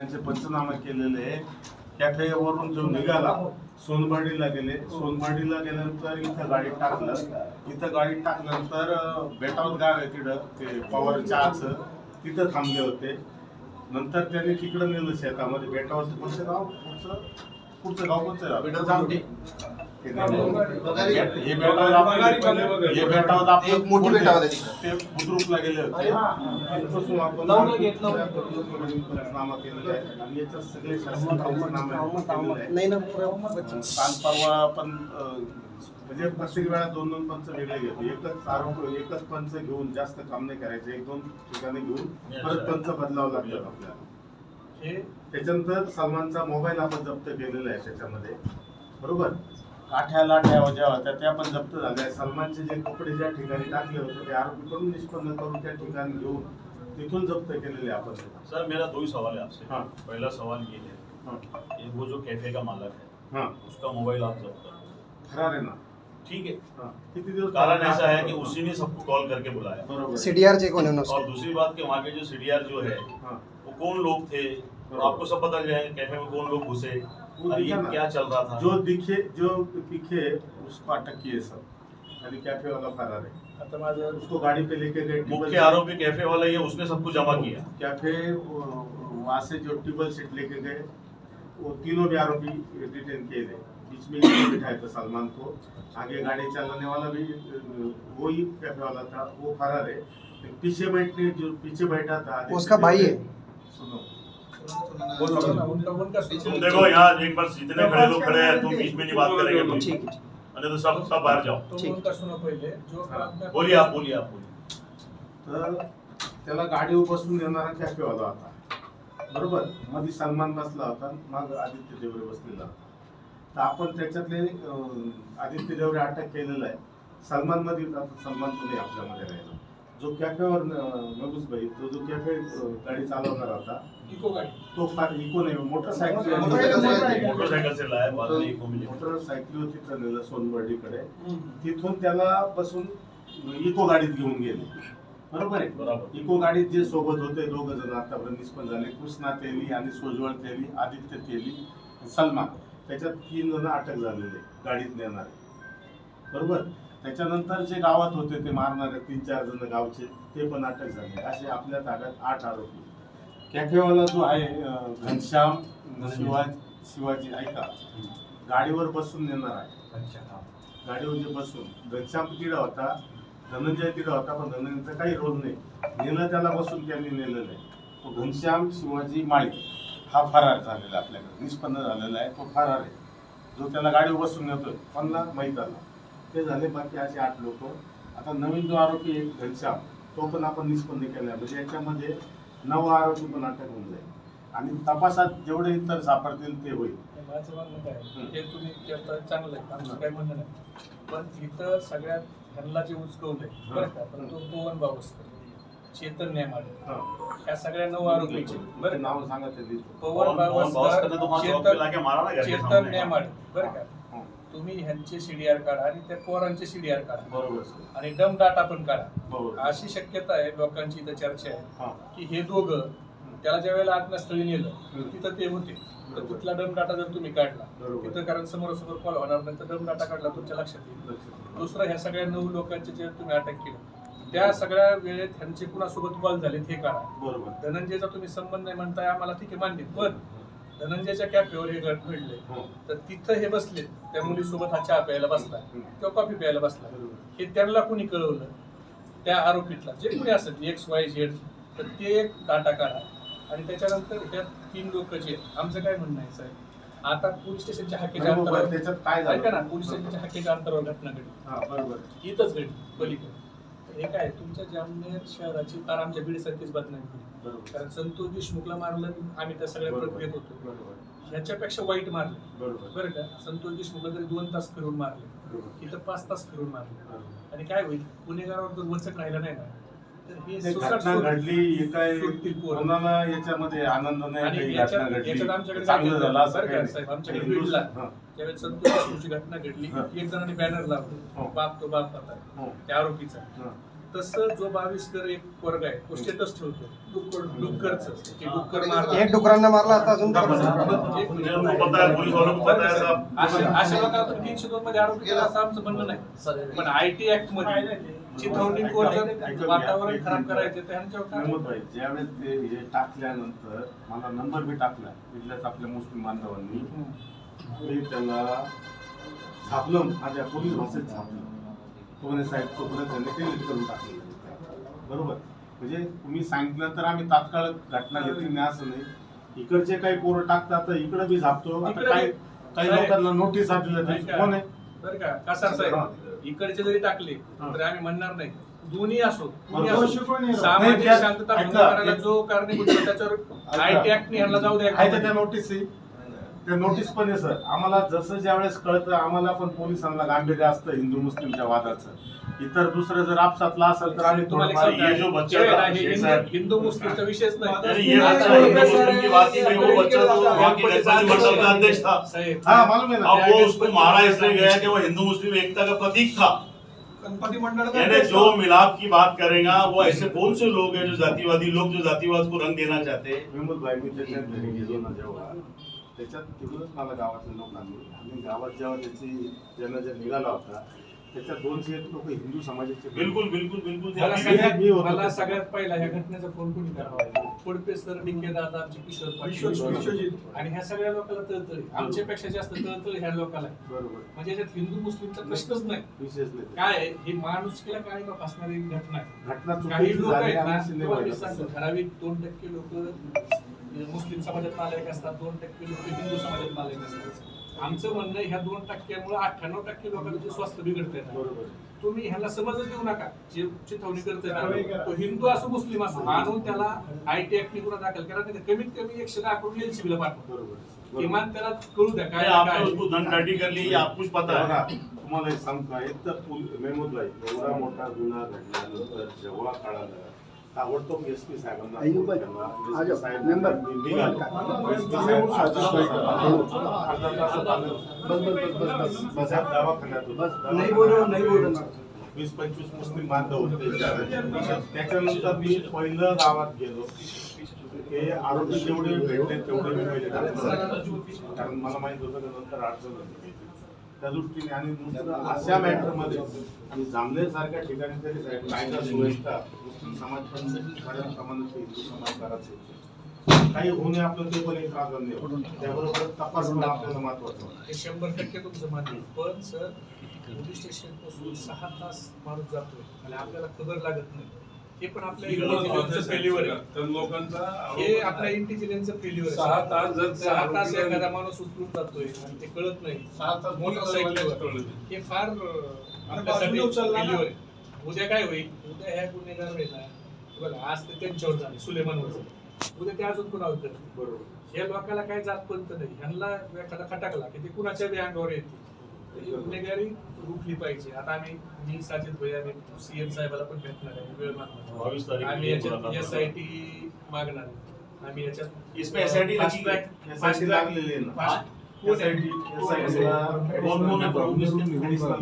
त्यांचे पंचनामे केलेले कॅफेवरून जो निघाला सोनबर्डीला गेले. सोनबर्डीला गेल्यानंतर इथं गाडी टाकलं. इथं गाडी टाकल्यानंतर बेटावर गाव आहे तिथं ते पवार चहाचं तिथं थांबले होते. नंतर त्यांनी तिकडं नेलं शेतामध्ये. बेटावरचं कोणतं गाव? पुढचं? पुढचं गाव कोणतं आहे? बेटावर जामटे. हे आपण आपण एक मोठी बेटावर आहे तिथं. ते बुद्रुकला गेले होते. तिथपासून आपण केलेला आहे. आणि याच्यात सगळे शासन पंचनामे केलेले आहे. नाही ना काल परवा पण अं, म्हणजे प्रत्येक वेळा दोन दोन पंच वेगळे घेतो. एकच आरोप एकच पंच घेऊन जास्त काम नाही करायचं. एक दोन ठिकाणी घेऊन परत पंच बदलावं लागतात आपल्याला. हे? त्याच्यानंतर सलमानचा मोबाईल आपण जप्त केलेला आहे त्याच्यामध्ये. बरोबर? काठ्या लाठ्या ज्या होत्या त्या पण जप्त झाल्या. सलमानचे जे कपडे ज्या ठिकाणी टाकले होते ते आरोपीकडून निष्पन्न करून त्या ठिकाणी घेऊन तिथून जप्त केलेले आपण. सर मेरा दो ही सवाल है आपसे. हाँ। पहला सवाल ये है हाँ. वो जो कैफे का मालक है हाँ. उसका मोबाइल आप जब्त कर फरार आहे ना? ठीक है। हाँ. किती दिवस कारण ऐसा है कि उसी ने सबको कॉल करके बुलाया। सीडीआर कोण आहे और दूसरी बात कि वहाँ के जो सीडीआर जो है हाँ. वो कौन लोग थे? और आपको सब पता जाए कैफे में कौन लोग घुसे? और ये क्या चल रहा था? जो दिखे जो दिखे उसको अटक किए सब। यानी कैफ़े वाला फरार है उसको गाड़ी पे लेके गए मुख्य आरोपी कैफ़े वाला ही है उसने सब कुछ जमा किया। कैफ़े वहाँ से जो टेबल सीट लेके गए वो तीनों भी आरोपी डिटेन किए गए बीच में बिठाया था सलमान को। आगे गाड़ी चलाने वाला भी वो ही कैफ़े वाला था वो फरार है पीछे बैठने जो पीछे बैठा था उसका भाई है। सुनो। देखो यहाँ एक बार जितने खड़े लोग खड़े हैं तुम बीच में नहीं बात करेंगे है अरे तो सब सब बाहर जाओ। हाँ. बोलिए आप बोलिए आप बोलिए। तर त्याला गाडीवर बसून देणारा कॅफेवाला होता. बरोबर? मध्ये सलमान बसला होता मग आदित्य देवरे बसलेला होता. तर आपण त्याच्यातले आदित्य देवरे अटक केलेला आहे. सलमानमध्ये आता सलमान तो नाही आपल्यामध्ये राहिला. जो कॅफेवर नगुस भाई तो जो कॅफे गाडी चालवणार होता इको गाड़ी. तो फार इको नाही मोटरसायकल मोटरसायकल. मोटरसाइकिल से लाया बाद में इको मिली मोटरसायकल तिथं नेलं सोनबर्डीकडे तिथून त्याला बसून इको गाडीत घेऊन गेले. बरोबर आहे? बरोबर. इको गाडीत जे सोबत होते दोघ जण आतापर्यंत निष्पन्न झाले. कृष्णा तेली आणि सोजवळ तेली आदित्य तेली सलमान. त्याच्यात तीन जण अटक झालेले गाडीत नेणारे. बरोबर? त्याच्यानंतर जे गावात होते ते मारणारे तीन चार जण गावचे ते पण अटक झाले. असे आपल्या ताब्यात आठ आरोपी कॅफेवाला जो आहे घनश्याम शिवाजी शिवाजी ऐका. गाडीवर बसून नेणार आहे. गाडीवर जे बसून. घनश्याम तिडा होता धनंजय तिडा होता पण धनंजयचा काही रोल नाही. नेलं त्याला बसून त्यांनी नेलेलं आहे. तो घनश्याम शिवाजी माळी हा फरार झालेला आहे आपल्याकडे निष्पन्न झालेला आहे तो फरार आहे. जो त्याला गाडीवर बसून नेतोय पन्ना माहीत आला ते झाले बाकी असे आठ लोक. आता नवीन जो आरोपी आहे घनश्याम तो पण आपण निष्पन्न केला म्हणजे याच्यामध्ये नऊ आरोपी पण अटक होऊन जाईल. आणि तपासात जेवढे इतर सापडतील ते होईल. माझं म्हणणं काय हम्म. हे. तुम्ही करता चांगलं आहे. म्हणणं नाही. पण इथं सगळ्यात ह्यांना जे उचकवलंय बरं का? पण तो पवन बावस्कर चेतन नेमाडे. हा. ह्या सगळ्या नऊ आरोपीचे बरं नाव सांगा ते. पवन बावस्कर चेतन सामने। नेमाडे. बरं का. तुम्ही ह्यांचे सीडीआर काढा आणि त्या पोरांचे सीडीआर काढा बरोबर सर. आणि डम डाटा पण काढा बरोबर अशी शक्यता आहे लोकांची इथं चर्चा आहे हा. की हे दोघं त्याला ज्या वेळेला आत्मस्थळी नेलं. तिथं ते होते तर बरोबर. तिथला डम डाटा जर तुम्ही काढला बरोबर. तिथं कारण समोरासमोर कॉल होणार नाही तर डम डाटा काढला तुमच्या लक्षात येईल लक्षात येईल. दुसरं ह्या सगळ्या नऊ लोकांचे जे तुम्ही अटक केलं त्या सगळ्या वेळेत ह्यांचे कुणासोबत कॉल झालेत हे काढा बरोबर धनंजयचा तुम्ही संबंध नाही म्हणताय आम्हाला ठीक आहे मान्य पण धनंजयच्या कॅफेवर हे घड घडले हो. तर तिथं हे बसले. त्या मुलीसोबत हा चहा प्यायला बसला. किंवा कॉफी प्यायला बसला. हे त्यांना कुणी कळवलं? त्या आरोपीतला. जे कुणी असेल एक्स वाय झेड तर ते एक डाटा काढा. आणि त्याच्यानंतर ह्या तीन लोक जे आमचं काय म्हणणं आहे साहेब? आता पोलीस स्टेशनच्या हाकेच्या अंतरावर काय ना पोलीस स्टेशनच्या हाकेच्या अंतरावर घटना घडली. हा बरोबर. इथंच घडली पलीकडे. हे काय तुमच्या जामनेर शहराची फार आमच्या बीडसारखीच बदनामी केली. बरोबर. कारण संतोष देशमुखला मारलं आम्ही त्या सगळ्या. प्रक्रियेत होतो. ह्याच्यापेक्षा वाईट मारले. बरं का? संतोष देशमुखला तरी दोन तास फिरून मारले. इथं पाच तास फिरून मारले. आणि काय होईल? गुन्हेगारावर जर वचक राहिला नाही ना. घटना घडली हे काय. कोणाला याच्यामध्ये आनंद नाही घटना घडली? चांगलं झालं असं. साहेब, आमच्याकडे बीडला हा. देशमुखची घटना घडली. हा. एक जणांनी बॅनर हो. लावलं बाप तो बाप आता हो. त्या आरोपीचा. हा. तसं जो बावीसकर एक वर्ग आहे तो स्टेटस ठेवतो. डुक्करचं. की डुक्कर मारला. एक डुकरांना मारला आता अजून है है अशा तीनशे दोन मध्ये आरोप केला असं आमचं म्हणणं नाही. पण आय टी ऍक्टमध्ये चिथावणी कोण वातावरण खराब करायचे ज्यावेळेस ते हे टाकल्यानंतर मला नंबर बी टाकला तिथल्याच आपल्या मुस्लिम बांधवांनी. मी त्याला झापलं माझ्या पोलीस भाषेत झापलं. तो म्हणे साहेब चुकलं त्यांनी डिलीट करून टाकलं. बरोबर? म्हणजे तुम्ही सांगितलं तर आम्ही तात्काळ घटना घेतली नाही असं नाही. इकडचे काही पोरं टाकतात तर इकडे बी झापतो. काही काही लोकांना नोटीस दिल्या? कोण आहे? बरं का? कसार साहेब? इकडचे जरी टाकले तर आम्ही म्हणणार नाही. दोन्ही असो सामाजिक शांतता भंग करायला जो कारणीभूत आहे, त्याच्यावर आय टी ऍक्ट ह्यांना जाऊ द्या. आहे तर त्या नोटीस आहे त्या नोटीस पण आहे सर. आम्हाला जसं ज्यावेळेस कळतं आम्हाला पण पोलिसांना गांभीर्य असतं हिंदू मुस्लिमच्या वादाचं. इतर दुसरं जर आपसातला असेल तर आम्ही तुम्हाला एक थोडंफार सांगतो, ये जो बच्चा था, ना, हे शेख हिंदू- हिंदू मुस्लिमचा विषयच अरे ये बच्चा हिंदू मुस्लिम की बात नहीं वो बच्चा तो वहाँ की गणपति मंडल का अध्यक्ष? था साहेब. हा मालूम है ना. अब वो उसको मारा इसलिए गया कि वो हिंदू मुस्लिम एकता का प्रतीक था? गणपति मंडल का यानी जो मिलाप की बात करेगा वो ऐसे कौन से लोग हैं जो जातिवादी लोग जो जातिवाद को रंग देना चाहते हैं? विमोद भाई मी त्याच्यात घरी गेलो ना जेव्हा. त्याच्यात तिकडूनच मला गावातल्या लोकांनी आणि गावात जेव्हा त्याची जन्मदिन निघाला होता त्याच्यात दोनशे एक लोक हिंदू समाजाचे बिल्कुल बिल्कुल बिल्कुल. मला सगळ्यात मला पहिला ह्या घटनेचा फोन कोणी करावा? फुडपे सर डिंगे दादा आमचे किशोर विश्वजित- पाटील. आणि ह्या सगळ्या लोकांना तळतळी. आमच्यापेक्षा जास्त तळतळी ह्या लोकांना. बरोबर. म्हणजे याच्यात हिंदू मुस्लिमचा प्रश्नच नाही. विशेष नाही. काय आहे, ही माणुसकीला काय लोक असणारी घटना आहे. घटना काही लोक आहेत ना. ठराविक दोन टक्के लोक मुस्लिम समाजात नालायक असतात दोन टक्के लोक हिंदू समाजात नालायक असतात. आमचं म्हणणं आहे, ह्या दोन टक्क्यामुळे अठ्ठ्याण्णव टक्के लोकांचे स्वास्थ्य बिघडते बरोबर. तुम्ही ह्याला समजच देऊ नका जे चिथवणी करतोय ना, तो हिंदू असो मुस्लिम असो आणून त्याला आय टी ऍक्ट गुन्हा दाखल करा नाही तर कमीत कमी एकशे दहा करून एलसीबीला पाठवा. बरोबर. किमान त्याला कळू द्या काय नहीं, आपने काय उसको दंडाटी कर ली ये आपको कुछ पता तुम्हाला एक सांगतो एक तर मेहमूद भाई एवढा मोठा गुन्हा घडल्यानंतर जेव्हा कळालं ताबडतोब एस पी साहेबांना वीस पंचवीस मुस्लिम बांधव होते त्याच्यानंतर मी पहिलं गावात गेलो हे आरोपी जेवढे भेटले तेवढे मी पहिले. कारण मला माहीत होतं की नंतर अडचण होती त्या दृष्टीने आणि दुसरं अशा मॅटरमध्ये आणि जामनेर सारख्या ठिकाणी तरी कायदा सुव्यवस्था मुस्लिम समाज पण प्रमाणात हिंदू समाज करायचे काही होऊ नये आपलं ते पण एक प्राधान्य त्याबरोबर तपास पण आपल्याला महत्वाचं आहे. शंभर टक्के तुमचं मान्य. पण सर पोलीस स्टेशनपासून सहा तास माणूस जातोय आणि आपल्याला खबर लागत नाही हे पण आपल्या इंटेलिजन्सचं फेल्युअर आहे. तर लोकांचा हे आपल्या इंटेलिजन्सचं फेल्युअर सहा तास जर सहा तास एखादा माणूस उचलून जातोय आणि ते कळत नाही. सहा तास मोटरसायकलवर. हे फार आपल्यासाठी आहे. उद्या काय होईल? उद्या ह्या गुन्हेगार ना बघा आज ते त्यांच्यावर झाले सुलेमानवर उद्या ते अजून कुणावर. बरोबर. या लोकांना काय जात पंत नाही. ह्यांना एखादा खटाकला की ते कुणाच्या बी अंगावर येते गुन्हेगारी रोखली पाहिजे. आता आम्ही मी साजिद भाई आम्ही सीएम साहेबाला पण भेटणार आहे. वेळ मागणार आम्ही याच्यात एस आय टी मागणार. आम्ही याच्यात इसमें लागलेली आहे ना. है?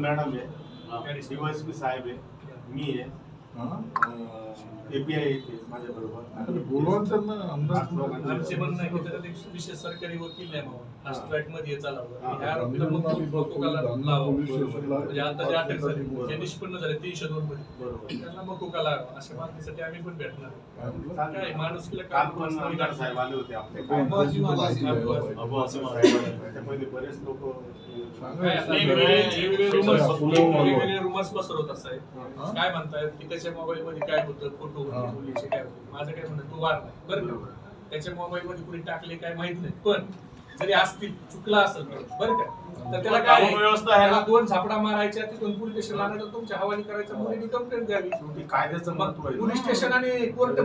मॅडम आहे? हाँ. डीवायसपी साहेब आहे. मी आहे. एपीआय माझ्या बरोबर बोलवा आमदार आमचे विशेष सरकारी वकील नेमावा फास्ट. ट्रॅकमध्ये मग म्हणजे आता जे अटक झाली जे निष्पन्न झाले तीनशे दोन मध्ये. बरोबर. त्यांना मकोका लावावा अशा मागणीसाठी आम्ही पण भेटणार. आहे. काय. साहेब आले होते आपले. त्याच्यामध्ये बरेच लोक वेगवेगळे rumors पसरवतात साहेब काय म्हणतायत की त्याच्या मोबाईल मध्ये काय होतं फोटो हा. होते मुलीचे काय होते? माझं काय म्हणणं तो वार नाही. बरं का? त्याच्या मोबाईल मध्ये कुणी टाकले काय माहीत नाही. पण जरी असतील चुकला असेल बरं का? तर त्याला काय व्यवस्था आहे. त्याला दोन झापडा मारायच्या तिथून पोलीस स्टेशन आणायचं तुमच्या हवाली करायचं मुलीने कंप्लेंट द्यावी कायद्याचं महत्त्व आहे पोलीस स्टेशन आणि कोर्ट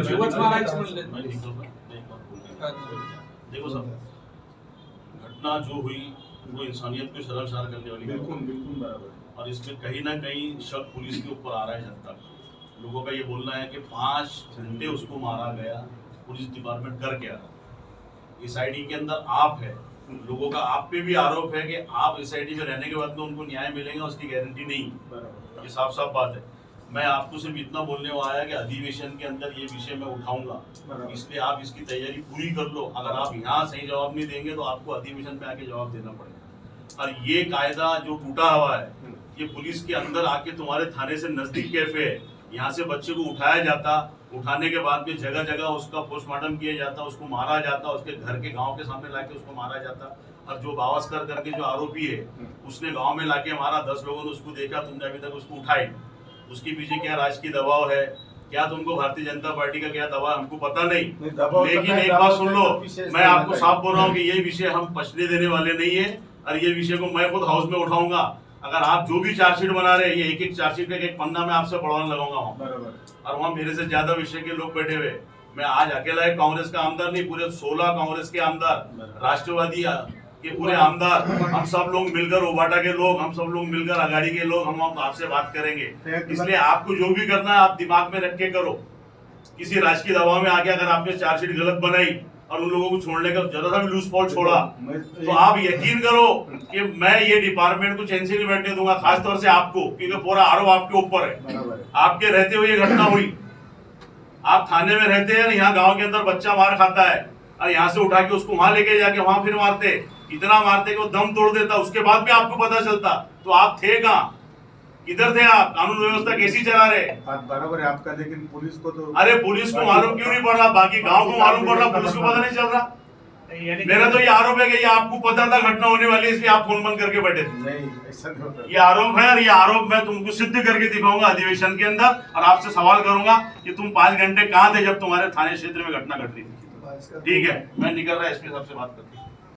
जीवच मारायचे म्हणले. घटना जो हुई वो इंसानियत को शर्मसार करने वाली बिलकुल। बिलकुल बराबर। और इसमें कहीं ना कहीं शक पुलिस के ऊपर आ रहा है जनता का। लोगों का ये बोलना है कि पाँच घंटे उसको मारा गया पुलिस डिपार्टमेंट कर क्या रहा इस आईडी के अंदर आप है। लोगों का आप पे भी आरोप है कि आप इस आईडी में रहने के बाद में उनको न्याय मिलेगा उसकी गारंटी नहीं। ये साफ़ साफ़ बात है। मैं आपको सिर्फ़ इतना बोलने आया कि अधिवेशन के अंदर ये विषय मैं उठाऊँगा। इसलिए आप इसकी तैयारी पूरी कर लो। अगर आप यहाँ सही जवाब नहीं देंगे तो आपको अधिवेशन में आके जवाब देना पड़ेगा। और ये कायदा जो टूटा हुआ है ये पुलिस के अंदर आके तुम्हारे थाने से नज़दीक कैफ़े है। यहाँ से बच्चे को उठाया जाता उठाने के बाद भी जगह जगह उसका पोस्टमार्टम किया जाता उसको मारा जाता उसके घर के गाँव के सामने लाके उसको मारा जाता। और जो बावस्कर करके जो आरोपी है उसने गाँव में लाके मारा दस लोगों ने उसको देखा तुमने अभी तक उसको उठाई। उसके पीछे क्या राजकीय दबाव है? क्या तुमको भारतीय जनता पार्टी का क्या दबाव हमको पता नहीं। नहीं, तो लेकिन एक बात तो सुन लो मैं आपको साफ़ बोल रहा हूँ कि ये विषय हम पछने देने वाले नहीं है और ये विषय को मैं खुद हाउस में उठाऊँगा। अगर आप जो भी चार्जशीट बना रहे हैं ये एक एक चार्जशीट का एक पन्ना मैं आपसे पढ़वाने लगाऊँगा वहाँ। बरोबर। और वहाँ मेरे से ज़्यादा विषय के लोग बैठे हुए। मैं आज अकेला एक कांग्रेस का आमदार नहीं पूरे सोलह कांग्रेस के आमदार राष्ट्रवादी के पूरे आमदार हम सब लोग मिलकर ओबाटा के लोग हम सब लोग मिलकर अगाड़ी के लोग हम आप- आपसे बात करेंगे। इसलिए आपको जो भी करना है आप दिमाग में रख के करो। किसी राजकीय दबाव में आके अगर आपने चार्जशीट गलत बनाई और उन लोगों को छोड़ने का जरा सा भी लूज फॉल्ट छोड़ा। तो आप यकीन करो कि मैं ये डिपार्टमेंट को चैन से नहीं बैठने दूँगा खासतौर से आपको क्योंकि पूरा आरोप आपके ऊपर है। है। आपके रहते हुए ये घटना हुई। आप थाने में रहते हैं यहाँ गाँव के अंदर बच्चा मार खाता है और यहाँ से उठा के उसको वहाँ लेके जाके वहाँ फिर मारते। इतना मारते कि वो दम तोड़ देता उसके बाद भी आपको पता चलता तो आप थे कहाँ? किधर थे आप कानून व्यवस्था कैसी चला रहे? बात बराबर है आपका लेकिन पुलिस को तो अरे पुलिस को मालूम क्यों नहीं पड़ रहा? बाकी गाँव को मालूम पड़ रहा पुलिस को पता नहीं चल रहा। मेरा तो ये आरोप है कि ये आपको पता था घटना होने वाली है इसलिए आप फ़ोन बंद करके बैठे थे। नहीं ऐसा नहीं होता। ये आरोप है और ये आरोप मैं तुमको सिद्ध करके दिखाऊँगा अधिवेशन के अंदर और आपसे सवाल करूँगा कि तुम पाँच घंटे कहाँ थे जब तुम्हारे थाने क्षेत्र में घटना घट रही थी। ठीक है मैं निकल रहा एसपी साहब से बात करके